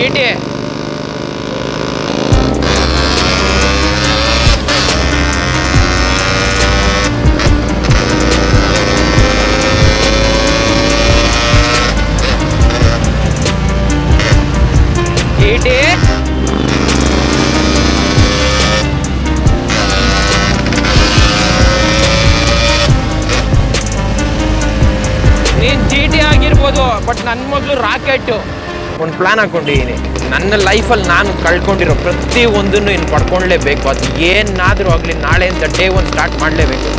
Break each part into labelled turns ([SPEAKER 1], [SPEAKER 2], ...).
[SPEAKER 1] G T G T ನೀನು G T ಆಗಿರ್ಬೋದು but ನನ್ನ ಮೊದಲು ರಾಕೆಟ್ಟು ಪ್ಲ್ಯಾನ್ ಹಾಕೊಂಡಿದ್ದೀನಿ ನನ್ನ ಲೈಫಲ್ಲಿ ನಾನು ಕಳ್ಕೊಂಡಿರೋ ಪ್ರತಿ ಒಂದನ್ನು ಇನ್ನು ಪಡ್ಕೊಳ್ಳೇಬೇಕು ಅದು ಏನಾದರೂ ಆಗಲಿ ನಾಳೆಯಿಂದ ಡೇ ಒಂದು ಸ್ಟಾರ್ಟ್ ಮಾಡಲೇಬೇಕು.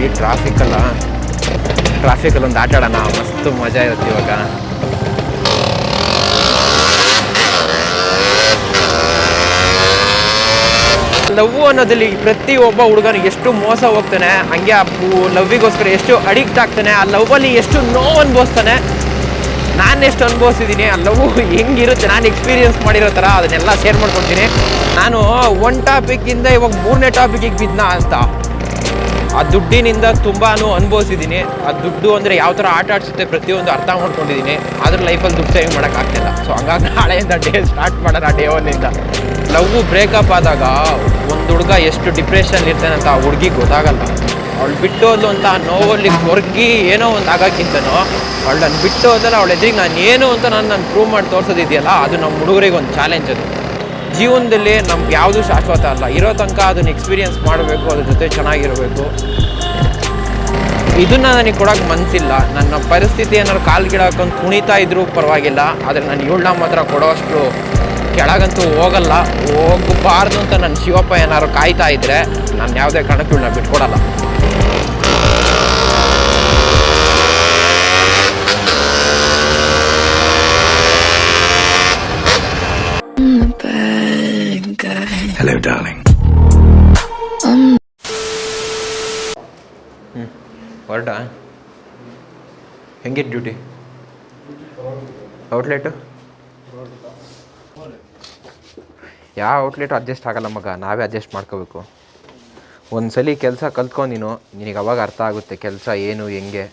[SPEAKER 1] ಈ ಟ್ರಾಫಿಕ್ಕಲ್ಲ ಟ್ರಾಫಿಕಲ್ಲಿ ಒಂದು ಆಟ ಆಡೋಣ. ಮಸ್ತ್ ಮಜಾ ಇರುತ್ತೆ ಇವಾಗ. ಲವ್ ಅನ್ನೋದಲ್ಲಿ ಪ್ರತಿ ಒಬ್ಬ ಹುಡುಗನ ಎಷ್ಟು ಮೋಸ ಹೋಗ್ತಾನೆ, ಹಂಗೆ ಆ ಲವ್ವಿಗೋಸ್ಕರ ಎಷ್ಟು ಅಡಿಕ್ಟ್ ಆಗ್ತಾನೆ, ಆ ಲವ್ವಲ್ಲಿ ಎಷ್ಟು ನೋವು ಅನುಭವಿಸ್ತಾನೆ ನಾನು ಎಷ್ಟು ಅನುಭವಿಸಿದ್ದೀನಿ, ಅಲ್ಲವೂ ಲವ್ ಹೆಂಗಿರುತ್ತೆ, ನಾನು ಎಕ್ಸ್ಪೀರಿಯನ್ಸ್ ಮಾಡಿರೋ ಥರ ಅದನ್ನೆಲ್ಲ ಶೇರ್ ಮಾಡ್ಕೊತೀನಿ ನಾನು ಒನ್ ಟಾಪಿಕ್ಕಿಂದ ಇವಾಗ ಮೂರನೇ ಟಾಪಿಕ್ಕಿಗೆ ಬಿದ್ದ ಅಂತ. ಆ ದುಡ್ಡಿನಿಂದ ತುಂಬಾ ಅನುಭವಿಸಿದ್ದೀನಿ. ಆ ದುಡ್ಡು ಅಂದರೆ ಯಾವ ಥರ ಆಟ ಆಡಿಸುತ್ತೆ ಪ್ರತಿಯೊಂದು ಅರ್ಥ ಮಾಡ್ಕೊಂಡಿದ್ದೀನಿ. ಅದ್ರ ಲೈಫಲ್ಲಿ ದುಡ್ಡು ಸೇವಿಂಗ್ ಮಾಡೋಕ್ಕಾಗ್ತಿಲ್ಲ ಸೊ ಹಂಗಾಗಿ ನಾಳೆಯಿಂದ ಡೇ ಸ್ಟಾರ್ಟ್ ಮಾಡೋಣ ಡೇ ಒನ್ನಿಂದ ಲವ್ ಬ್ರೇಕಪ್ ಆದಾಗ ಒಂದು ಹುಡುಗ ಎಷ್ಟು ಡಿಪ್ರೆಷನ್ ಇರ್ತಾನೆ ಅಂತ ಆ ಹುಡುಗಿಗೆ ಗೊತ್ತಾಗಲ್ಲ. ಅವಳು ಬಿಟ್ಟು ಹೋದ್ಲು ಅಂತ ನೋವಲ್ಲಿ ಕೊರ್ಗಿ ಏನೋ ಒಂದು ಆಗೋಕ್ಕಿಂತನೋ ಅವಳು ನಾನು ಬಿಟ್ಟು ಹೋದಲ್ಲ ಅವಳ ಎದುರಿಗೆ ನಾನು ಏನು ಅಂತ ನಾನು ನಾನು ಪ್ರೂವ್ ಮಾಡಿ ತೋರಿಸೋದಿದೆಯಲ್ಲ, ಅದು ನಮ್ಮ ಹುಡುಗರಿಗೆ ಒಂದು ಚಾಲೆಂಜ್ ಅದು. ಜೀವನದಲ್ಲಿ ನಮ್ಗೆ ಯಾವುದು ಶಾಶ್ವತ ಅಲ್ಲ. ಇರೋ ತನಕ ಅದನ್ನ ಎಕ್ಸ್ಪೀರಿಯನ್ಸ್ ಮಾಡಬೇಕು, ಅದ್ರ ಜೊತೆ ಚೆನ್ನಾಗಿರಬೇಕು. ಇದನ್ನ ನನಗೆ ಕೊಡೋಕೆ ಮನಸ್ಸಿಲ್ಲ ನನ್ನ ಪರಿಸ್ಥಿತಿ ಏನಾದ್ರು ಕಾಲು ಗಿಡ ಕುಣಿತಾ ಇದ್ರೂ ಪರವಾಗಿಲ್ಲ. ಆದರೆ ನಾನು ಇವಳನ್ನ ಮಾತ್ರ ಕೊಡೋಷ್ಟು ಕೆಳಗಂತೂ ಹೋಗಲ್ಲ. ಹೋಗಬಾರ್ದು ಅಂತ ನನ್ನ ಶಿವಪ್ಪ ಏನಾದ್ರು ಕಾಯ್ತಾ ಇದ್ದರೆ ನಾನು ಯಾವುದೇ ಕಾರಣಕ್ಕೂ ಇವಳನ್ನ ಬಿಟ್ಕೊಡಲ್ಲ.
[SPEAKER 2] Hello, darling.
[SPEAKER 1] ಹೊರಟ? ಹೆಂಗೆ ಡ್ಯೂಟಿ ಔಟ್ಲೆಟು ಯಾವ ಔಟ್ಲೆಟು ಅಡ್ಜಸ್ಟ್ ಆಗಲ್ಲ ಮಗ. ನಾವೇ ಅಡ್ಜಸ್ಟ್ ಮಾಡ್ಕೋಬೇಕು. ಒಂದ್ಸಲಿ ಕೆಲಸ ಕಲ್ತ್ಕೊಂಡು ನೀನು. ನಿನಗೆ ಅವಾಗ ಅರ್ಥ ಆಗುತ್ತೆ ಕೆಲಸ ಏನು ಹೆಂಗೆ.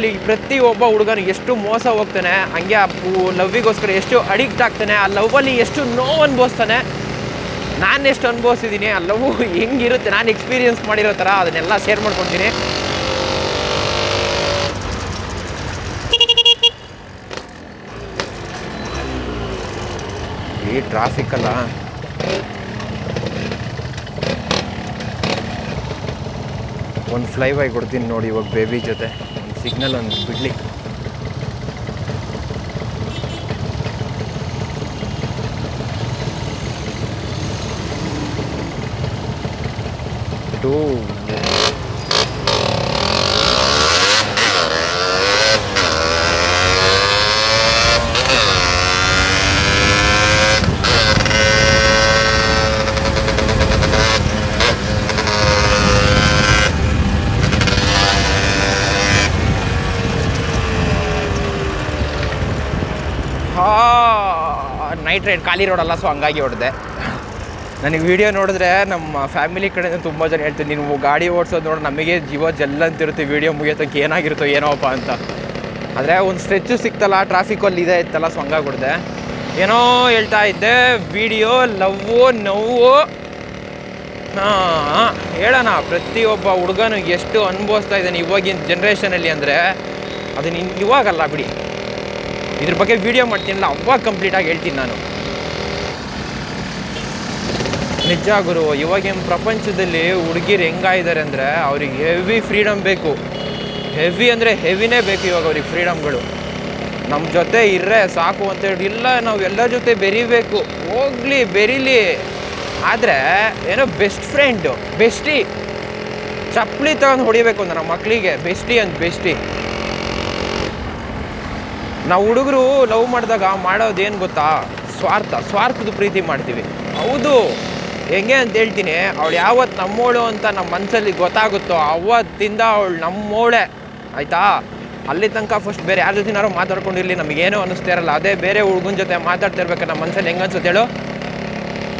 [SPEAKER 1] ಇಲ್ಲಿ ಪ್ರತಿ ಒಬ್ಬ ಹುಡುಗನ ಎಷ್ಟು ಮೋಸ ಹೋಗ್ತಾನೆ, ಹಂಗೆ ಆ ಲವ್ವಿಗೋಸ್ಕರ ಎಷ್ಟು ಅಡಿಕ್ಟ್ ಆಗ್ತಾನೆ, ಆ ಲವ್ವಲ್ಲಿ ಎಷ್ಟು ನೋವು ಅನುಭವಿಸ್ತಾನೆ ನಾನು ಎಷ್ಟು ಅನುಭವಿಸಿದ್ದೀನಿ ಲವ್ ಹೆಂಗಿರುತ್ತೆ, ನಾನು ಎಕ್ಸ್ಪೀರಿಯನ್ಸ್ ಮಾಡಿರೋ ಥರ ಅದನ್ನೆಲ್ಲ ಶೇರ್ ಮಾಡ್ಕೊತೀನಿ ಈ ಟ್ರಾಫಿಕ್ ಅಲ್ಲ. ಒಂದು ಫ್ಲೈ ಬೈ ಕೊಡ್ತೀನಿ ನೋಡಿ ಇವಾಗ ಬೇಬಿ ಜೊತೆ. ಸಿಗ್ನಲ್ ಒಂದು ಬಿಡ್ಲಿ. ಟೂ ನೈಟ್ ರೈಡ್ ಖಾಲಿ ರೋಡಲ್ಲ ಸೊ ಹಂಗಾಗಿ ಹೊಡೆದೆ. ನನಗೆ ವಿಡಿಯೋ ನೋಡಿದ್ರೆ ನಮ್ಮ ಫ್ಯಾಮಿಲಿ ಕಡೆಯಿಂದ ತುಂಬ ಜನ ಹೇಳ್ತೀನಿ ನೀವು ಗಾಡಿ ಓಡಿಸೋದು ನೋಡಿ, ನಮಗೆ ಜೀವ ಜಲ್ಲ ಅಂತಿರುತ್ತೆ ವಿಡಿಯೋ ಮುಗಿಯೋತಕ್ಕೆ ಏನಾಗಿರುತ್ತೋ ಏನೋಪ್ಪ ಅಂತ. ಆದರೆ ಒಂದು ಸ್ಟ್ರೆಚ್ಚು ಸಿಕ್ತಲ್ಲ ಟ್ರಾಫಿಕಲ್ಲಿ ಇದೆ ಇತ್ತಲ್ಲ ಸೊ ಹಂಗಾಗಿ ಹೊಡೆದೆ. ಏನೋ ಹೇಳ್ತಾ ಇದ್ದೆ ವಿಡಿಯೋ ಲವ್ವು ನೋವು ಹೇಳೋಣ, ಪ್ರತಿಯೊಬ್ಬ ಹುಡುಗನು ಎಷ್ಟು ಅನುಭವಿಸ್ತಾ ಇದ್ದಾನೆ ಇವಾಗಿನ ಜನ್ರೇಷನಲ್ಲಿ ಅಂದರೆ, ಅದನ್ನ ಇವಾಗಲ್ಲ ಬಿಡಿ. ಇದ್ರ ಬಗ್ಗೆ ವಿಡಿಯೋ ಮಾಡ್ತೀನಲ್ಲ ಅವಾಗ ಕಂಪ್ಲೀಟಾಗಿ ಹೇಳ್ತೀನಿ ನಾನು. ನಿಜ ಗುರು, ಇವಾಗಿನ ಪ್ರಪಂಚದಲ್ಲಿ ಹುಡುಗಿರು ಹೆಂಗಾಯಿದ್ದಾರೆ ಅಂದರೆ ಅವ್ರಿಗೆ ಹೆವಿ ಫ್ರೀಡಮ್ ಬೇಕು. ಹೆವಿ ಅಂದರೆ ಹೆವಿನೇ ಬೇಕು ಇವಾಗ ಅವ್ರಿಗೆ ಫ್ರೀಡಮ್ಗಳು ನಮ್ಮ ಜೊತೆ ಇರ್ರೆ ಸಾಕು ಅಂತ ಹೇಳಿ ಇಲ್ಲ, ನಾವು ಎಲ್ಲರ ಜೊತೆ ಬೆರಿಬೇಕು. ಹೋಗ್ಲಿ, ಬೆರೀಲಿ. ಆದರೆ ಏನೋ ಬೆಸ್ಟ್ ಫ್ರೆಂಡು ಬೆಸ್ಟಿ ಚಪ್ಪಲಿ ತಗೊಂಡು ಹೊಡಿಬೇಕು ಅಂದ್ರೆ ನಮ್ಮ ಮಕ್ಕಳಿಗೆ ಬೆಸ್ಟಿ ಅಂತ ಬೆಸ್ಟಿ ನಾವು ಹುಡುಗರು ಲವ್ ಮಾಡಿದಾಗ ಮಾಡೋದೇನು ಗೊತ್ತಾ? ಸ್ವಾರ್ಥ, ಸ್ವಾರ್ಥದ ಪ್ರೀತಿ ಮಾಡ್ತೀವಿ. ಹೌದು. ಹೆಂಗೆ ಅಂತ ಹೇಳ್ತೀನಿ, ಅವಳು ಯಾವತ್ತು ನಮ್ಮೋಳು ಅಂತ ನಮ್ಮ ಮನಸ್ಸಲ್ಲಿ ಗೊತ್ತಾಗುತ್ತೋ ಅವತ್ತಿಂದ ಅವಳು ನಮ್ಮೋಳೆ. ಆಯಿತಾ? ಅಲ್ಲಿ ತನಕ ಫಸ್ಟ್ ಬೇರೆ ಯಾರ ಜೊತೆನಾರು ಮಾತಾಡ್ಕೊಂಡಿರಲಿ, ನಮಗೇನೋ ಅನ್ನಿಸ್ತಾ ಇರಲ್ಲ. ಅದೇ ಬೇರೆ ಹುಡುಗನ ಜೊತೆ ಮಾತಾಡ್ತಾ ಇರ್ಬೇಕು ನಮ್ಮ ಮನಸ್ಸಲ್ಲಿ ಹೆಂಗೆ ಅನ್ಸುತ್ತೆ ಹೇಳು?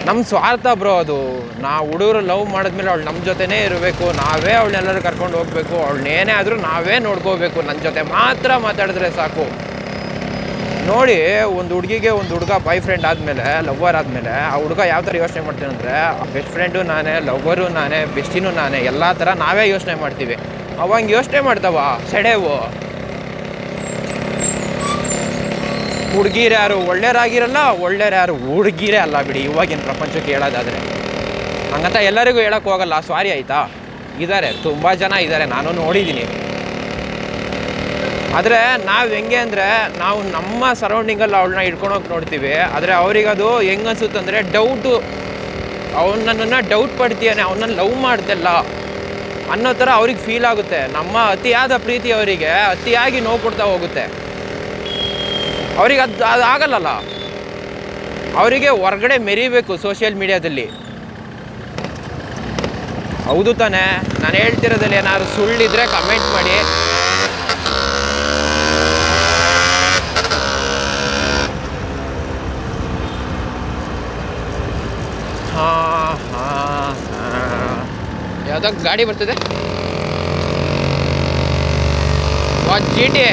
[SPEAKER 1] ನಮ್ಮ ಸ್ವಾರ್ಥ ಬ್ರೋ ಅದು. ನಾವು ಹುಡುಗರು ಲವ್ ಮಾಡಿದ್ಮೇಲೆ ಅವಳು ನಮ್ಮ ಜೊತೆನೇ ಇರಬೇಕು. ನಾವೇ ಅವಳನ್ನೆಲ್ಲರೂ ಕರ್ಕೊಂಡು ಹೋಗಬೇಕು. ಅವಳನ್ನೇನೇ ಆದರೂ ನಾವೇ ನೋಡ್ಕೋಬೇಕು. ನನ್ನ ಜೊತೆ ಮಾತ್ರ ಮಾತಾಡಿದ್ರೆ ಸಾಕು. ನೋಡಿ, ಒಂದು ಹುಡುಗಿಗೆ ಒಂದು ಹುಡುಗ ಬಾಯ್ ಫ್ರೆಂಡ್ ಆದಮೇಲೆ ಲವ್ವರ್ ಆದಮೇಲೆ, ಆ ಹುಡುಗ ಯಾವ ಥರ ಯೋಚನೆ ಮಾಡ್ತೀನಿ ಅಂದರೆ ಬೆಸ್ಟ್ ಫ್ರೆಂಡು ನಾನೇ ಲವ್ವರು ನಾನೇ ಬೆಸ್ಟಿನೂ ನಾನೇ, ಎಲ್ಲ ಥರ ನಾವೇ ಯೋಚನೆ ಮಾಡ್ತೀವಿ. ಅವಂಗೆ ಯೋಚನೆ ಮಾಡ್ತಾವ, ಸೆಡೆವು. ಹುಡುಗಿರು ಯಾರು ಒಳ್ಳೆಯರಾಗಿರಲ್ಲ ಒಳ್ಳೆಯರು ಯಾರು ಹುಡುಗಿರೇ ಅಲ್ಲ ಬಿಡಿ, ಇವಾಗಿನ ಪ್ರಪಂಚಕ್ಕೆ ಹೇಳೋದಾದರೆ. ಹಂಗಂತ ಎಲ್ಲರಿಗೂ ಹೇಳೋಕ್ಕೆ ಹೋಗಲ್ಲ ಸಾರಿ ಆಯಿತಾ? ಇದ್ದಾರೆ ತುಂಬ ಜನ ಇದ್ದಾರೆ ನಾನು ನೋಡಿದ್ದೀನಿ ಆದರೆ ನಾವು ಹೆಂಗೆ ಅಂದರೆ ನಾವು ನಮ್ಮ ಸರೌಂಡಿಂಗಲ್ಲಿ ಅವಳನ್ನ ಹಿಡ್ಕೊಳೋಕೆ ನೋಡ್ತೀವಿ. ಆದರೆ ಅವ್ರಿಗೆ ಅದು ಹೆಂಗೆ ಅನ್ಸುತ್ತೆ ಅಂದರೆ ಡೌಟು ಅವನನ್ನು ಡೌಟ್ ಪಡ್ತೀಯಾನೆ, ಅವನನ್ನು ಲವ್ ಮಾಡ್ತಲ್ಲ ಅನ್ನೋ ಥರ ಅವ್ರಿಗೆ ಫೀಲ್ ಆಗುತ್ತೆ. ನಮ್ಮ ಅತಿಯಾದ ಪ್ರೀತಿ ಅವರಿಗೆ ಅತಿಯಾಗಿ ನೋವು ಕೊಡ್ತಾ ಹೋಗುತ್ತೆ. ಅವ್ರಿಗೆ ಅದು ಅದು ಆಗಲ್ಲಲ್ಲ. ಅವರಿಗೆ ಹೊರಗಡೆ ಮೆರಿಬೇಕು ಸೋಷಿಯಲ್ ಮೀಡಿಯಾದಲ್ಲಿ ಹೌದು ತಾನೇ. ನಾನು ಹೇಳ್ತಿರೋದಲ್ಲಿ ಏನಾದ್ರು ಸುಳ್ಳಿದ್ರೆ ಕಮೆಂಟ್ ಮಾಡಿ. ಯಾವುದೋ ಗಾಡಿ ಬರ್ತದೆ. ಜಿ ಟಿ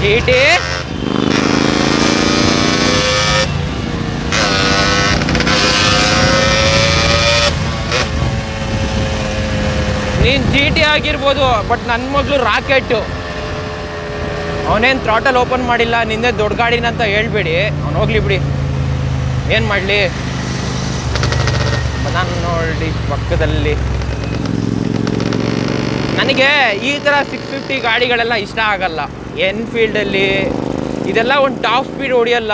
[SPEAKER 1] ಜಿ ಟಿ ನೀನು ಜಿ ಟಿ ಆಗಿರ್ಬೋದು ಬಟ್ ನನ್ನ ಮಗಳು ರಾಕೆಟ್ಟು ಅವನೇನು ಥ್ರಾಟಲ್ ಓಪನ್ ಮಾಡಿಲ್ಲ, ನಿಂದೆ ದೊಡ್ಡ ಗಾಡಿನ ಅಂತ ಹೇಳ್ಬೇಡಿ. ಅವ್ನು ಹೋಗ್ಲಿ ಬಿಡಿ. ಏನು ಮಾಡಲಿ? ನಾನು ನೋಡಿ ಪಕ್ಕದಲ್ಲಿ. ನನಗೆ ಈ ಥರ ಸಿಕ್ಸ್ ಫಿಫ್ಟಿ ಗಾಡಿಗಳೆಲ್ಲ ಇಷ್ಟ ಆಗಲ್ಲ. ಎನ್ಫೀಲ್ಡಲ್ಲಿ ಇದೆಲ್ಲ ಒಂದು ಟಾಪ್ ಸ್ಪೀಡ್ ಹೊಡಿಯಲ್ಲ.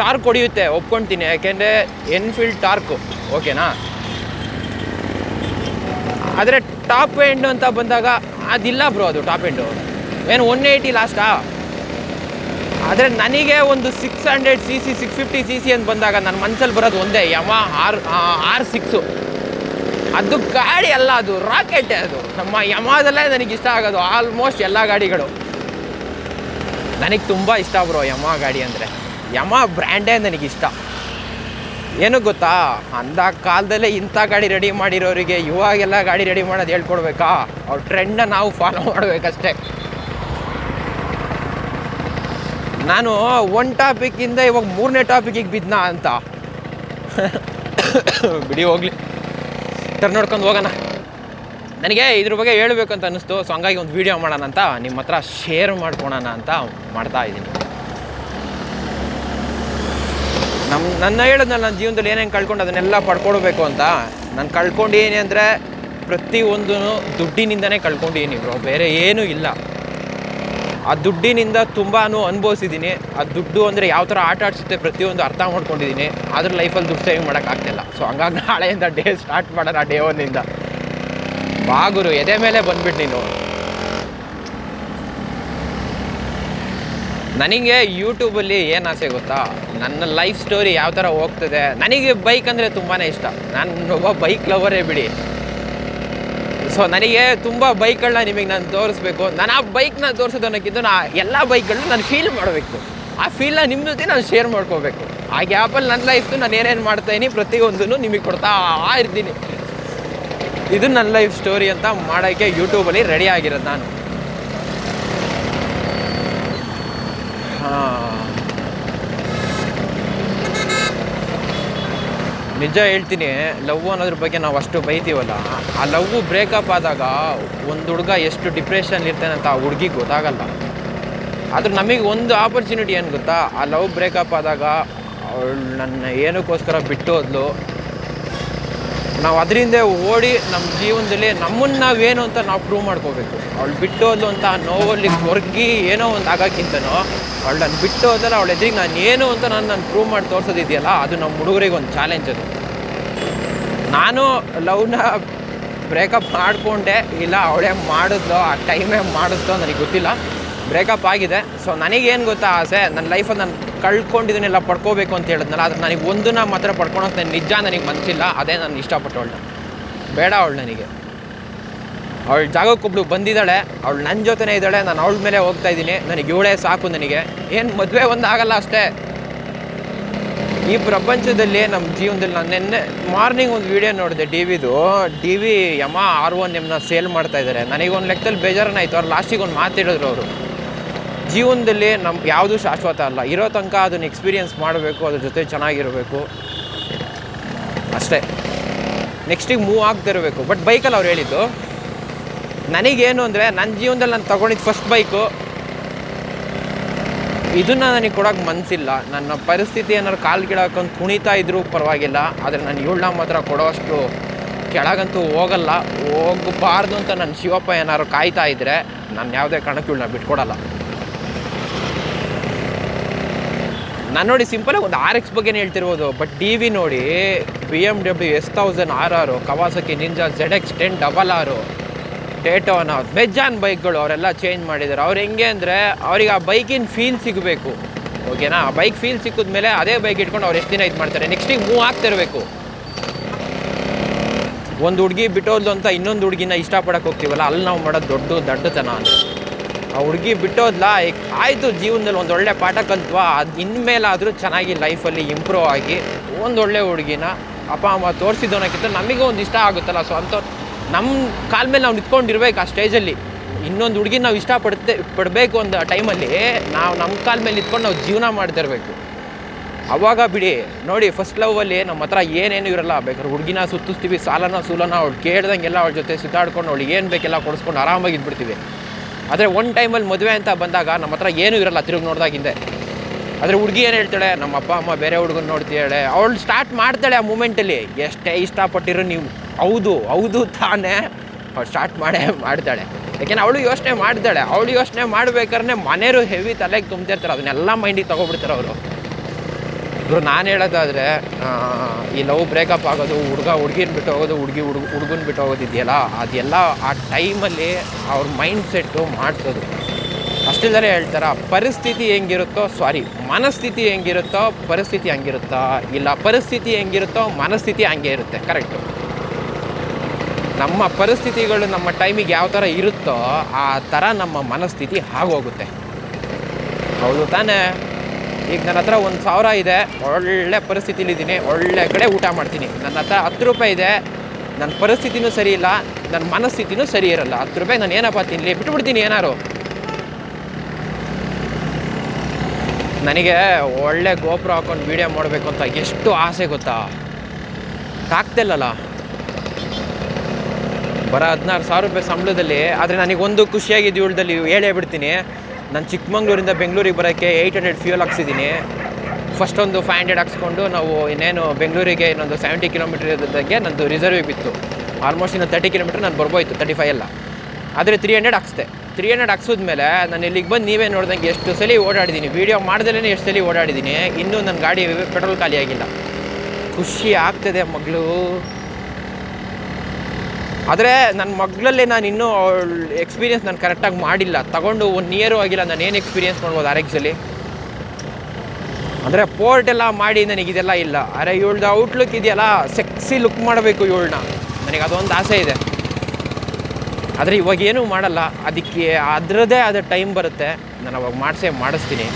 [SPEAKER 1] ಟಾರ್ಕ್ ಹೊಡಿಯುತ್ತೆ ಒಪ್ಕೊಳ್ತೀನಿ ಯಾಕೆಂದರೆ ಎನ್ಫೀಲ್ಡ್ ಟಾರ್ಕು ಓಕೆನಾ ಆದರೆ ಟಾಪ್ ಎಂಡ್ ಅಂತ ಬಂದಾಗ ಅದಿಲ್ಲ ಬ್ರೋ ಅದು ಟಾಪ್ ಎಂಡು. ಏನು ಒನ್ ಏಯ್ಟಿ ಲಾಸ್ಟಾ ಆದರೆ ನನಗೆ ಒಂದು six hundred C C six fifty C C ಅಂತ ಬಂದಾಗ ನನ್ನ ಮನಸ್ಸಲ್ಲಿ ಬರೋದು ಒಂದೇ. ಯಮ, ಆರ್ ಆರ್ ಸಿಕ್ಸು ಅದು ಗಾಡಿ ಅಲ್ಲ ಅದು ರಾಕೆಟೇ ಅದು. ನಮ್ಮ ಯಮಾದಲ್ಲೇ ನನಗೆ ಇಷ್ಟ ಆಗೋದು ಆಲ್ಮೋಸ್ಟ್ ಎಲ್ಲ ಗಾಡಿಗಳು. ನನಗೆ ತುಂಬ ಇಷ್ಟ ಬ್ರೋ ಯಮ ಗಾಡಿ ಅಂದರೆ. ಯಮ ಬ್ರ್ಯಾಂಡೇ ನನಗಿಷ್ಟ. ಏನು ಗೊತ್ತಾ? ಅಂದ ಕಾಲದಲ್ಲೇ ಇಂಥ ಗಾಡಿ ರೆಡಿ ಮಾಡಿರೋರಿಗೆ ಇವಾಗೆಲ್ಲ ಗಾಡಿ ರೆಡಿ ಮಾಡೋದು ಹೇಳ್ಕೊಡ್ಬೇಕಾ? ಅವ್ರ ಟ್ರೆಂಡ್ನ ನಾವು ಫಾಲೋ ಮಾಡಬೇಕಷ್ಟೇ. ನಾನು ಒನ್ ಟಾಪಿಕ್ಕಿಂದ ಇವಾಗ ಮೂರನೇ ಟಾಪಿಕಿಗೆ ಬಿದ್ದ ಅಂತ. ಬಿಡಿ, ಹೋಗ್ಲಿ. ಟರ್ನ್ ನೋಡ್ಕೊಂಡು ಹೋಗೋಣ. ನನಗೆ ಇದ್ರ ಬಗ್ಗೆ ಹೇಳಬೇಕು ಅಂತ ಅನ್ನಿಸ್ತು ಸೊ ಹಂಗಾಗಿ ಒಂದು ವೀಡಿಯೋ ಮಾಡೋಣ ಅಂತ ನಿಮ್ಮ ಹತ್ರ ಶೇರ್ ಮಾಡ್ಕೊಳೋಣ ಅಂತ ಮಾಡ್ತಾ ಇದ್ದೀನಿ. ನಮ್ಮ ನನ್ನ ಹೇಳಿದ್ನಲ್ಲ ನನ್ನ ಜೀವನದಲ್ಲಿ ಏನೇನು ಕಳ್ಕೊಂಡು ಅದನ್ನೆಲ್ಲ ಪಡ್ಕೊಡ್ಬೇಕು ಅಂತ, ನಾನು ಕಳ್ಕೊಂಡಿದ್ದೀನಿ ಅಂದರೆ ಪ್ರತಿಯೊಂದು ದುಡ್ಡಿನಿಂದನೇ ಕಳ್ಕೊಂಡಿದ್ದೀನಿ ಬ್ರೋ ಬೇರೆ ಏನೂ ಇಲ್ಲ. ಆ ದುಡ್ಡಿನಿಂದ ತುಂಬಾ ಅನುಭವಿಸಿದ್ದೀನಿ. ಆ ದುಡ್ಡು ಅಂದರೆ ಯಾವ ಥರ ಆಟ ಆಡಿಸುತ್ತೆ ಪ್ರತಿಯೊಂದು ಅರ್ಥ ಮಾಡ್ಕೊಂಡಿದ್ದೀನಿ. ಆದ್ರೆ ಲೈಫಲ್ಲಿ ದುಡ್ಡು ಸೇವಿಂಗ್ ಮಾಡೋಕ್ಕಾಗ್ತಿಲ್ಲ ಸೊ ಹಂಗಾಗಿ ನಾಳೆಯಿಂದ ಡೇ ಸ್ಟಾರ್ಟ್ ಮಾಡೋಣ ಡೇ ಒನ್ನಿಂದ ಬಾಗುರು ಎದೆ ಮೇಲೆ ಬಂದ್ಬಿಟ್ಟು ನೀನು. ನನಗೆ ಯೂಟ್ಯೂಬಲ್ಲಿ ಏನು ಆಸೆ ಗೊತ್ತಾ? ನನ್ನ ಲೈಫ್ ಸ್ಟೋರಿ ಯಾವ ಥರ ಹೋಗ್ತದೆ? ನನಗೆ ಬೈಕ್ ಅಂದರೆ ತುಂಬಾ ಇಷ್ಟ. ನಾನು ಒಬ್ಬ ಬೈಕ್ ಲವರೇ ಬಿಡಿ. ಸೊ ನನಗೆ ತುಂಬ ಬೈಕ್ಗಳನ್ನ ನಿಮಗೆ ನಾನು ತೋರಿಸ್ಬೇಕು. ನಾನು ಆ ಬೈಕ್ನ ತೋರಿಸೋದನ್ನಕ್ಕಿಂತ ನಾ ಎಲ್ಲ ಬೈಕ್ಗಳನ್ನ ನಾನು ಫೀಲ್ ಮಾಡಬೇಕು. ಆ ಫೀಲ್ನ ನಿಮ್ಮ ಜೊತೆ ನಾನು ಶೇರ್ ಮಾಡ್ಕೋಬೇಕು. ಆ ಗ್ಯಾಪಲ್ಲಿ ನನ್ನ ಲೈಫ್ದು ನಾನು ಏನೇನು ಮಾಡ್ತಾಯಿನಿ ಪ್ರತಿಯೊಂದನ್ನು ನಿಮಗೆ ಕೊಡ್ತಾ ಇರ್ತೀನಿ. ಇದು ನನ್ನ ಲೈಫ್ ಸ್ಟೋರಿ ಅಂತ ಮಾಡೋಕ್ಕೆ ಯೂಟ್ಯೂಬಲ್ಲಿ ರೆಡಿ ಆಗಿರೋದು ನಾನು. ನಿಜ ಹೇಳ್ತೀನಿ, ಲವ್ ಅನ್ನೋದ್ರ ಬಗ್ಗೆ ನಾವು ಅಷ್ಟು ಬೈತೀವಲ್ಲ. ಆ ಲವ್ ಬ್ರೇಕಪ್ ಆದಾಗ ಒಂದು ಹುಡುಗ ಎಷ್ಟು ಡಿಪ್ರೆಷನ್ ಇರ್ತಾನೆ ಅಂತ ಆ ಹುಡುಗಿಗೆ ಗೊತ್ತಾಗಲ್ಲ. ಆದ್ರೆ ನಮಗೆ ಒಂದು ಆಪರ್ಚುನಿಟಿ ಏನು ಗೊತ್ತಾ? ಆ ಲವ್ ಬ್ರೇಕಪ್ ಆದಾಗ ಅವಳು ನನ್ನ ಏನಕ್ಕೋಸ್ಕರ ಬಿಟ್ಟು ಹೋದ್ಲು ನಾವು ಅದರಿಂದ ಓಡಿ ನಮ್ಮ ಜೀವನದಲ್ಲಿ ನಮ್ಮನ್ನು ನಾವೇನು ಅಂತ ನಾವು ಪ್ರೂವ್ ಮಾಡ್ಕೋಬೇಕು. ಅವಳು ಬಿಟ್ಟು ಅಂತ ನೋವಲ್ಲಿ ಕೊರ್ಗಿ ಏನೋ ಒಂದು ಆಗೋಕ್ಕಿಂತನೋ ಅವಳು ನಾನು ಬಿಟ್ಟು ಹೋದಲ್ಲ ಅವಳು ಎದುರಿಗೆ ನಾನು ಏನು ಅಂತ ನಾನು ನಾನು ಪ್ರೂವ್ ಮಾಡಿ ತೋರಿಸೋದಿದೆಯಲ್ಲ, ಅದು ನಮ್ಮ ಹುಡುಗರಿಗೆ ಒಂದು ಚಾಲೆಂಜ್ ಅದು. ನಾನು ಲವ್ನ ಬ್ರೇಕಪ್ ಮಾಡಿಕೊಂಡೆ, ಇಲ್ಲ ಅವಳೇ ಮಾಡಿದ್ಲು, ಆ ಟೈಮೇ ಮಾಡಿದ್ಲು ನನಗೆ ಗೊತ್ತಿಲ್ಲ. ಬ್ರೇಕಪ್ ಆಗಿದೆ. ಸೊ ನನಗೇನು ಗೊತ್ತಾ ಆಸೆ ನನ್ನ ಲೈಫಲ್ಲಿ ನಾನು ಕಳ್ಕೊಂಡಿದ್ದನ್ನೆಲ್ಲ ಪಡ್ಕೋಬೇಕು ಅಂತ ಹೇಳಿದ್ನಲ್ಲ, ಆದರೆ ನನಗೆ ಒಂದನ್ನ ಮಾತ್ರ ಪಡ್ಕೊಳಕ್ಕೆ ನಾನು ನಿಜ ನನಗೆ ಮನಸ್ಸಿಲ್ಲ ಅದೇ ನಾನು ಇಷ್ಟಪಟ್ಟು ಅವಳನ್ನ. ಬೇಡ ಅವಳು ನನಗೆ. ಅವಳು ಜಾಗಕ್ಕೊಬ್ಳು ಬಂದಿದ್ದಾಳೆ, ಅವಳು ನನ್ನ ಜೊತೆನೇ ಇದ್ದಾಳೆ, ನಾನು ಅವಳ ಮೇಲೆ ಹೋಗ್ತಾ ಇದ್ದೀನಿ. ನನಗೆ ಇವಳೇ ಸಾಕು ನನಗೆ. ಏನು ಮದುವೆ ಒಂದು ಆಗಲ್ಲ ಅಷ್ಟೇ. ಈ ಪ್ರಪಂಚದಲ್ಲಿ ನಮ್ಮ ಜೀವನದಲ್ಲಿ ನಾನು ನಿನ್ನೆ ಮಾರ್ನಿಂಗ್ ಒಂದು ವಿಡಿಯೋ ನೋಡಿದೆ ಡಿ ವಿದು ಡಿ ವಿ ಯಮ ಆರ್ ಒನ್ ಎಮ್ನ ಸೇಲ್ ಮಾಡ್ತಾ ಇದ್ದಾರೆ. ನನಗೆ ಒಂದು ಲೆಕ್ಕದಲ್ಲಿ ಬೇಜಾರನ್ನ ಆಯಿತು ಅವ್ರು ಲಾಸ್ಟಿಗೆ ಒಂದು ಮಾತಿಡಿದ್ರು ಅವರು. ಜೀವನದಲ್ಲಿ ನಮ್ಗೆ ಯಾವುದೂ ಶಾಶ್ವತ ಅಲ್ಲ. ಇರೋ ತನಕ ಅದನ್ನು ಎಕ್ಸ್ಪೀರಿಯೆನ್ಸ್ ಮಾಡಬೇಕು, ಅದ್ರ ಜೊತೆ ಚೆನ್ನಾಗಿರಬೇಕು. ಅಷ್ಟೇ. ನೆಕ್ಸ್ಟಿಗೆ ಮೂವ್ ಆಗ್ತಿರಬೇಕು ಬಟ್ ಬೈಕಲ್ಲಿ ಅವ್ರು ಹೇಳಿದ್ದು, ನನಗೇನು ಅಂದರೆ ನನ್ನ ಜೀವನದಲ್ಲಿ ನಾನು ತೊಗೊಂಡಿದ್ದು ಫಸ್ಟ್ ಬೈಕು ಇದನ್ನು ನನಗೆ ಕೊಡೋಕೆ ಮನಸ್ಸಿಲ್ಲ ನನ್ನ ಪರಿಸ್ಥಿತಿ ಏನಾದ್ರು ಕಾಲು ಗಿಡ ಕುಣಿತಾ ಇದ್ರೂ ಪರವಾಗಿಲ್ಲ. ಆದರೆ ನಾನು ಇವಳನ್ನ ಮಾತ್ರ ಕೊಡೋಷ್ಟು ಕೆಳಗಂತೂ ಹೋಗಲ್ಲ. ಹೋಗಬಾರ್ದು ಅಂತ ನನ್ನ ಶಿವಪ್ಪ ಏನಾದ್ರು ಕಾಯ್ತಾ ಇದ್ದರೆ ನಾನು ಯಾವುದೇ ಕಾರಣಕ್ಕೂ ಇವಳನ್ನ ಬಿಟ್ಕೊಡಲ್ಲ. ನಾನು ನೋಡಿ ಸಿಂಪಲಾಗಿ ಒಂದು ಆರ್ ಎಕ್ಸ್ ಬಗ್ಗೆನೇ ಹೇಳ್ತಿರ್ಬೋದು ಬಟ್ ಡಿ ವಿ ನೋಡಿ B M W S thousand R ಆರು Kawasaki Ninja Z X ten double ಆರು ಡೇಟೋನ ಬೆಜ್ಜಾನ್ ಬೈಕ್ಗಳು ಅವರೆಲ್ಲ ಚೇಂಜ್ ಮಾಡಿದ್ದಾರೆ. ಅವ್ರು ಹೆಂಗೆ ಅಂದರೆ ಅವ್ರಿಗೆ ಆ ಬೈಕಿನ ಫೀಲ್ ಸಿಗಬೇಕು. ಓಕೆನಾ ಆ ಬೈಕ್ ಫೀಲ್ ಸಿಕ್ಕಿದ್ಮೇಲೆ ಅದೇ ಬೈಕ್ ಇಟ್ಕೊಂಡು ಅವ್ರು ಎಷ್ಟು ದಿನ ಇದು ಮಾಡ್ತಾರೆ? ನೆಕ್ಸ್ಟಿಗೆ ಮೂವ್ ಆಗ್ತಿರಬೇಕು. ಒಂದು ಹುಡುಗಿ ಬಿಟ್ಟೋದು ಅಂತ ಇನ್ನೊಂದು ಹುಡುಗಿನ ಇಷ್ಟಪಡಕ್ಕೆ ಹೋಗ್ತೀವಲ್ಲ, ಅಲ್ಲಿ ನಾವು ಮಾಡೋದು ದೊಡ್ಡ ದಡ್ಡತನ ಅಂತ. ಆ ಹುಡುಗಿ ಬಿಟ್ಟೋದ್ಲ ಈಗ ಆಯಿತು ಜೀವನದಲ್ಲಿ ಒಂದು ಒಳ್ಳೆ ಪಾಠ ಕಲ್ತ್ವಾ, ಅದು ಇನ್ಮೇಲಾದರೂ ಚೆನ್ನಾಗಿ ಲೈಫಲ್ಲಿ ಇಂಪ್ರೂವ್ ಆಗಿ ಒಂದು ಒಳ್ಳೆ ಹುಡುಗಿನ ಅಪ್ಪ, ಅಮ್ಮ ತೋರಿಸಿದ್ದೋನಕ್ಕಿಂತ ನಮಗೆ ಒಂದು ಇಷ್ಟ ಆಗುತ್ತಲ್ಲ, ಸೊ ಅಂತ ನಮ್ಮ ಕಾಲ ಮೇಲೆ ನಾವು ನಿಂತ್ಕೊಂಡಿರ್ಬೇಕು ಆ ಸ್ಟೇಜಲ್ಲಿ. ಇನ್ನೊಂದು ಹುಡುಗಿ ನಾವು ಇಷ್ಟಪಡ್ತೆ ಪಡಬೇಕು ಒಂದು ಟೈಮಲ್ಲಿ ನಾವು ನಮ್ಮ ಕಾಲ ಮೇಲೆ ನಿಂತ್ಕೊಂಡು ನಾವು ಜೀವನ ಮಾಡ್ತಿರ್ಬೇಕು ಅವಾಗ ಬಿಡಿ, ನೋಡಿ ಫಸ್ಟ್ ಲವಲ್ಲಿ ನಮ್ಮ ಹತ್ರ ಏನೇನು ಇರಲ್ಲ, ಬೇಕಾದ್ರೆ ಹುಡುಗಿನ ಸುತ್ತಿಸ್ತೀವಿ, ಸಾಲನ ಸೂಲನ ಅವ್ಳು ಕೇಳ್ದಂಗೆಲ್ಲ ಅವ್ಳ ಜೊತೆ ಸುತ್ತಾಡ್ಕೊಂಡು ಅವ್ಳಿಗೆ ಏನು ಬೇಕೆಲ್ಲ ಕೊಡಿಸ್ಕೊಂಡು ಆರಾಮಾಗಿ ಇದ್ಬಿಡ್ತೀವಿ. ಆದರೆ ಒನ್ ಟೈಮಲ್ಲಿ ಮದುವೆ ಅಂತ ಬಂದಾಗ ನಮ್ಮ ಹತ್ರ ಏನೂ ಇರಲ್ಲ, ತಿರುಗಿ ನೋಡಿದಾಗಿಂದೆ ಆದರೆ ಹುಡುಗಿ ಏನು ಹೇಳ್ತಾಳೆ, ನಮ್ಮ ಅಪ್ಪ, ಅಮ್ಮ ಬೇರೆ ಹುಡುಗನ ನೋಡ್ತಾಳೆ ಅವಳು ಸ್ಟಾರ್ಟ್ ಮಾಡ್ತಾಳೆ ಆ ಮೂಮೆಂಟಲ್ಲಿ ಎಷ್ಟೇ ಇಷ್ಟಪಟ್ಟಿರೋ ನೀವು. ಹೌದು ಹೌದು ತಾನೇ. ಅವಳು ಸ್ಟಾರ್ಟ್ ಮಾಡೇ, ಮಾಡ್ತಾಳೆ. ಯಾಕೆಂದ್ರೆ ಅವಳು ಯೋಚನೆ ಮಾಡ್ತಾಳೆ. ಅವಳು ಯೋಚನೆ ಮಾಡ್ಬೇಕಾದ್ರೆ ಮನೆಯವರು ಹೆವಿ ತಲೆಗೆ ತುಂಬ್ತಿರ್ತಾರೆ. ಅದನ್ನೆಲ್ಲ ಮೈಂಡಿಗೆ ತೊಗೊಬಿಡ್ತಾರೆ ಅವರು. ಇವರು ನಾನು ಹೇಳೋದಾದರೆ ಈ ಲವ್ ಬ್ರೇಕಪ್ ಆಗೋದು, ಹುಡುಗ ಹುಡುಗಿನ ಬಿಟ್ಟು ಹೋಗೋದು, ಹುಡುಗಿ ಹುಡುಗ, ಹುಡುಗನ ಬಿಟ್ಟು ಹೋಗೋದಿದೆಯಲ್ಲ ಅದೆಲ್ಲ ಆ ಟೈಮಲ್ಲಿ ಅವ್ರ ಮೈಂಡ್ ಸೆಟ್ಟು ಮಾಡಿಸೋದು. ಅಷ್ಟಿಲ್ಲದೆ ಹೇಳ್ತಾರೆ, ಪರಿಸ್ಥಿತಿ ಹೆಂಗಿರುತ್ತೋ ಸಾರಿ ಮನಸ್ಥಿತಿ ಹೆಂಗಿರುತ್ತೋ, ಪರಿಸ್ಥಿತಿ ಹಂಗಿರುತ್ತಾ? ಇಲ್ಲ, ಪರಿಸ್ಥಿತಿ ಹೆಂಗಿರುತ್ತೋ, ಮನಸ್ಥಿತಿ ಹಂಗೆ ಇರುತ್ತೆ, ಕರೆಕ್ಟು. ನಮ್ಮ ಪರಿಸ್ಥಿತಿಗಳು ನಮ್ಮ ಟೈಮಿಗೆ ಯಾವ ಥರ ಇರುತ್ತೋ, ಆ ಥರ ನಮ್ಮ ಮನಸ್ಥಿತಿ ಆಗೋಗುತ್ತೆ ಹೌದು ತಾನೇ? ಈಗ ನನ್ನ ಹತ್ರ ಒಂದು ಸಾವಿರ ಇದೆ. ಒಳ್ಳೆ ಪರಿಸ್ಥಿತಿಲಿದ್ದೀನಿ. ಒಳ್ಳೆ ಕಡೆ ಊಟ ಮಾಡ್ತೀನಿ. ನನ್ನ ಹತ್ರ ಹತ್ತು ರೂಪಾಯಿ ಇದೆ. ನನ್ನ ಪರಿಸ್ಥಿತಿನೂ ಸರಿ ಇಲ್ಲ. ನನ್ನ ಮನಸ್ಥಿತಿನೂ ಸರಿ ಇರಲ್ಲ. ಹತ್ತು ರೂಪಾಯಿ ನಾನು ಏನಪ್ಪ ತಿನ್ನಲಿ ಬಿಟ್ಬಿಡ್ತೀನಿ ಏನಾರು. ನನಗೆ ಒಳ್ಳೆ ಗೋಪುರ ಹಾಕೊಂಡು ವೀಡಿಯೋ ಮಾಡಬೇಕು ಅಂತ ಎಷ್ಟು ಆಸೆ ಗೊತ್ತಾ? ಆಗ್ತಿಲ್ಲಲ್ಲ ಬರೋ ಹದಿನಾರು ಸಾವಿರ ರೂಪಾಯಿ ಸಂಬಳದಲ್ಲಿ, ಆದರೆ ನನಗೊಂದು ಖುಷಿಯಾಗಿದ್ದು ಇವಳದಲ್ಲಿ ಹೇಳೇ ಬಿಡ್ತೀನಿ. ನಾನು ಚಿಕ್ಕಮಂಗ್ಳೂರಿಂದ ಬೆಂಗಳೂರಿಗೆ ಬರೋಕ್ಕೆ ಏಯ್ಟ್ ಹಂಡ್ರೆಡ್ ಫ್ಯೂಲ್ ಹಾಕ್ಸಿದ್ದೀನಿ. ಫಸ್ಟ್ ಒಂದು ಫೈವ್ ಹಂಡ್ರೆಡ್ ಹಾಕ್ಸ್ಕೊಂಡು ನಾವು ಇನ್ನೇನು ಬೆಂಗಳೂರಿಗೆ ಇನ್ನೊಂದು ಸೆವೆಂಟಿ ಕಿಲೋಮೀಟರ್ ಇದ್ದಕ್ಕೆ ನಂದು ರಿಸರ್ವ್ ಬಿತ್ತು. ಆಲ್ಮೋಸ್ಟ್ ಇನ್ನು ತರ್ಟಿ ಕಿಲೋಮೀಟರ್ ನಾನು ಬರ್ಬೋಯ್ತು ತರ್ಟಿ ಫೈವ್ ಎಲ್ಲ. ಆದರೆ ತ್ರೀ ಹಂಡ್ರೆಡ್ ಹಾಕ್ಸ್ದೆ. ತ್ರೀ ಹಂಡ್ರೆಡ್ ಹಾಕ್ಸಿದ್ಮೇಲೆ ನಾನು ಇಲ್ಲಿಗೆ ಬಂದು ನೀವೇ ನೋಡ್ದಂಗೆ ಎಷ್ಟು ಸಲ ಓಡಾಡಿದ್ದೀನಿ. ವೀಡಿಯೋ ಮಾಡ್ದಲೇ ಎಷ್ಟು ಸಲ ಓಡಾಡಿದ್ದೀನಿ. ಇನ್ನೂ ನನ್ನ ಗಾಡಿ ಪೆಟ್ರೋಲ್ ಖಾಲಿ ಆಗಿಲ್ಲ. ಖುಷಿ ಆಗ್ತದೆ ಮಗಳು. ಆದರೆ ನನ್ನ ಮಗಳಲ್ಲೇ ನಾನು ಇನ್ನೂ ಎಕ್ಸ್ಪೀರಿಯನ್ಸ್ ನಾನು ಕರೆಕ್ಟಾಗಿ ಮಾಡಿಲ್ಲ. ತಗೊಂಡು ಒನ್ ಇಯರು ಆಗಿಲ್ಲ, ನಾನು ಏನು ಎಕ್ಸ್ಪೀರಿಯನ್ಸ್ ಮಾಡ್ಬೋದು ಆರ್ ಎಕ್ಸಲ್ಲಿ ಅಂದರೆ ಪೋರ್ಟ್ ಎಲ್ಲ ಮಾಡಿ ನನಗೆ ಇದೆಲ್ಲ ಇಲ್ಲ. ಅರೆ, ಇವಳ್ದು ಔಟ್ಲುಕ್ ಇದೆಯಲ್ಲ ಸೆಕ್ಸಿ ಲುಕ್ ಮಾಡಬೇಕು ಇವಳನ್ನ ನನಗೆ ಅದೊಂದು ಆಸೆ ಇದೆ. ಆದರೆ ಇವಾಗ ಏನೂ ಮಾಡಲ್ಲ. ಅದಕ್ಕೆ ಅದರದ್ದೇ ಆದ ಟೈಮ್ ಬರುತ್ತೆ. ನಾನು ಅವಾಗ ಮಾಡಿಸೇ ಮಾಡಿಸ್ತೀನಿ.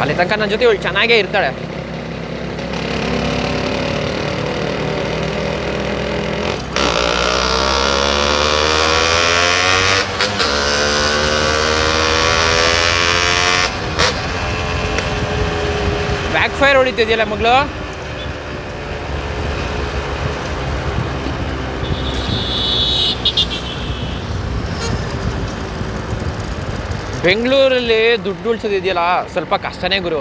[SPEAKER 1] ಅಲ್ಲಿ ತನಕ ನನ್ನ ಜೊತೆ ಇವಳು ಚೆನ್ನಾಗೇ ಇರ್ತಾಳೆ. ಬ್ಯಾಕ್ ಫೈರ್ ಹೊಡಿತಿದೆಯಲ್ಲ ಮಗಳು? ಬೆಂಗಳೂರಲ್ಲಿ ದುಡ್ಡು ಉಳಿಸೋದಿದೆಯಲ್ಲ, ಸ್ವಲ್ಪ ಕಷ್ಟನೇ ಗುರು.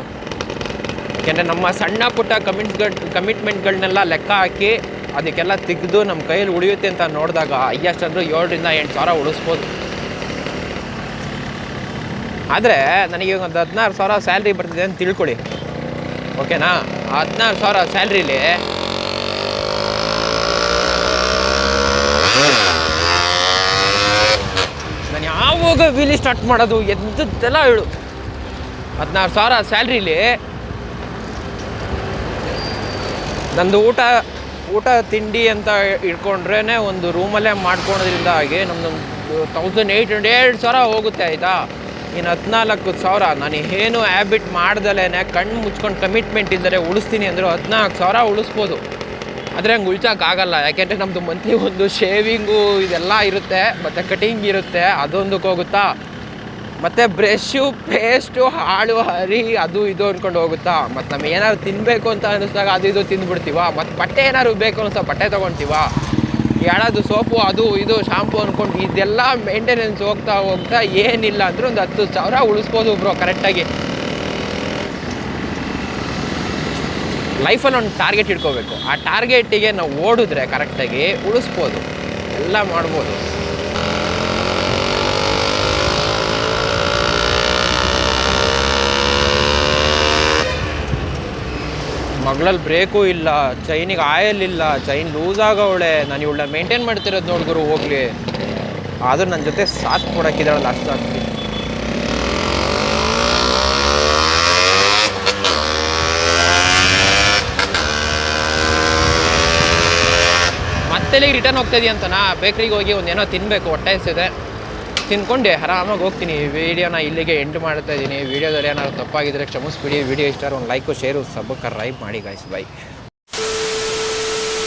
[SPEAKER 1] ಯಾಕೆಂದರೆ ನಮ್ಮ ಸಣ್ಣ ಪುಟ್ಟ ಕಮಿಟ್ಸ್ಗಳು ಕಮಿಟ್ಮೆಂಟ್ಗಳನ್ನೆಲ್ಲ ಲೆಕ್ಕ ಹಾಕಿ ಅದಕ್ಕೆಲ್ಲ ತೆಗೆದು ನಮ್ಮ ಕೈಯಲ್ಲಿ ಉಳಿಯುತ್ತೆ ಅಂತ ನೋಡಿದಾಗ ಅಯ್ಯಷ್ಟಂದ್ರೂ ಏಳರಿಂದ ಎಂಟು ಸಾವಿರ ಉಳಿಸ್ಬೋದು. ಆದರೆ ನನಗೆ ಒಂದು ಹದಿನಾರು ಸಾವಿರ ಸ್ಯಾಲ್ರಿ ಬರ್ತಿದೆ ಅಂತ ತಿಳ್ಕೊಳ್ಳಿ. ಓಕೆನಾ? ಹದಿನಾರು ಸಾವಿರ ಸ್ಯಾಲ್ರಿಲಿ? ನಾನು ಯಾವಾಗ ವೀಲಿ ಸ್ಟಾರ್ಟ್ ಮಾಡೋದು? ಎದ್ದೆಲ್ಲ ಹೇಳು. ಹದಿನಾರು ಸಾವಿರ ಸ್ಯಾಲ್ರಿಲಿ? ನಂದು ಊಟ ಊಟ ತಿಂಡಿ ಅಂತ ಇಟ್ಕೊಂಡ್ರೇ ಒಂದು ರೂಮಲ್ಲೇ ಮಾಡ್ಕೊಳೋದ್ರಿಂದ ಆಗಿ ನಮ್ಮದು ತೌಸಂಡ್ ಏಯ್ಟ್ ಹಂಡ್ರೆಡ್ ಸಾವಿರ ಹೋಗುತ್ತೆ, ಆಯಿತಾ? ಇನ್ನು ಹದಿನಾಲ್ಕು ಸಾವಿರ. ನಾನು ಏನು ಹ್ಯಾಬಿಟ್ ಮಾಡ್ದಲೇ ಕಣ್ಣು ಮುಚ್ಕೊಂಡು ಕಮಿಟ್ಮೆಂಟ್ ಇದ್ದರೆ ಉಳಿಸ್ತೀನಿ ಅಂದರು ಹದಿನಾಲ್ಕು ಸಾವಿರ ಉಳಿಸ್ಬೋದು. ಆದರೆ ಹಂಗೆ ಉಳ್ಸೋಕ್ಕಾಗಲ್ಲ ಯಾಕೆಂದರೆ ನಮ್ಮದು ಮಂತ್ಲಿ ಒಂದು ಶೇವಿಂಗು ಇದೆಲ್ಲ ಇರುತ್ತೆ. ಮತ್ತು ಕಟಿಂಗ್ ಇರುತ್ತೆ. ಅದೊಂದಕ್ಕೆ ಹೋಗುತ್ತಾ? ಮತ್ತು ಬ್ರಷು ಪೇಸ್ಟು ಹಾಳು ಹರಿ, ಅದು ಇದು ಅಂದ್ಕೊಂಡು ಹೋಗುತ್ತಾ? ಮತ್ತು ನಮ್ಗೆ ಏನಾದ್ರು ತಿನ್ನಬೇಕು ಅಂತ ಅನ್ನಿಸ್ದಾಗ ಅದು ಇದು ತಿಂದ್ಬಿಡ್ತೀವ? ಮತ್ತು ಬಟ್ಟೆ ಏನಾದ್ರು ಬೇಕು ಅನ್ನಿಸ್ತಾ ಬಟ್ಟೆ ತೊಗೊಳ್ತೀವ ಯಾಳದು ಸೋಪು, ಅದು ಇದು ಶಾಂಪು ಅಂದ್ಕೊಂಡು ಇದೆಲ್ಲ ಮೇಂಟೆನೆನ್ಸ್ ಹೋಗ್ತಾ ಹೋಗ್ತಾ ಏನಿಲ್ಲ ಅಂದ್ರೆ ಒಂದು ಹತ್ತು ಸಾವಿರ ಉಳಿಸ್ಬೋದು ಬ್ರೋ ಕರೆಕ್ಟಾಗಿ ಲೈಫಲ್ಲಿ ಒಂದು ಟಾರ್ಗೆಟ್ ಇಟ್ಕೋಬೇಕು. ಆ ಟಾರ್ಗೆಟಿಗೆ ನಾವು ಓಡಿದ್ರೆ ಕರೆಕ್ಟಾಗಿ ಉಳಿಸ್ಬೋದು. ಎಲ್ಲ ಮಾಡ್ಬೋದು. ಮಗಳಲ್ಲಿ ಬ್ರೇಕು ಇಲ್ಲ, ಚೈನಿಗೆ ಆಯಲ್ ಇಲ್ಲ, ಚೈನ್ ಲೂಸ್ ಆಗವಳೆ. ನಾನು ಇವಳನ್ನ ಮೇಂಟೈನ್ ಮಾಡ್ತಿರೋದು ನೋಡ್ಗುರು ಹೋಗಲಿ. ಆದರೂ ನನ್ನ ಜೊತೆ ಸಾಥ್ ಕೊಡೋಕ್ಕಿದ್ದಾಳೆ ಅಷ್ಟು ಸಾಕು ಮತ್ತೆ ರಿಟರ್ನ್ ಹೋಗ್ತಾ ಅಂತನಾ? ಬೇಕ್ರಿಗೆ ಹೋಗಿ ಒಂದೇನೋ ತಿನ್ನಬೇಕು ಹೊಟ್ಟೆ ಹಸಿದೆ. ತಿನ್ಕೊಂಡು ಆರಾಮಾಗಿ ಹೋಗ್ತೀನಿ. ವೀಡಿಯೋನ ಇಲ್ಲಿಗೆ ಎಂಡ್ ಮಾಡ್ತಾ ಇದ್ದೀನಿ ವೀಡಿಯೋದಲ್ಲಿ ಏನಾದ್ರು ತಪ್ಪಾಗಿದ್ರೆ ಕ್ಷಮಿಸ್ಬಿಡಿ. ವಿಡಿಯೋ ಇಷ್ಟ ಒಂದು ಲೈಕು ಶೇರು ಸಬ್ಸ್ಕ್ರೈಬ್ ಮಾಡಿ ಗಾಯ್ಸ್ ಬೈ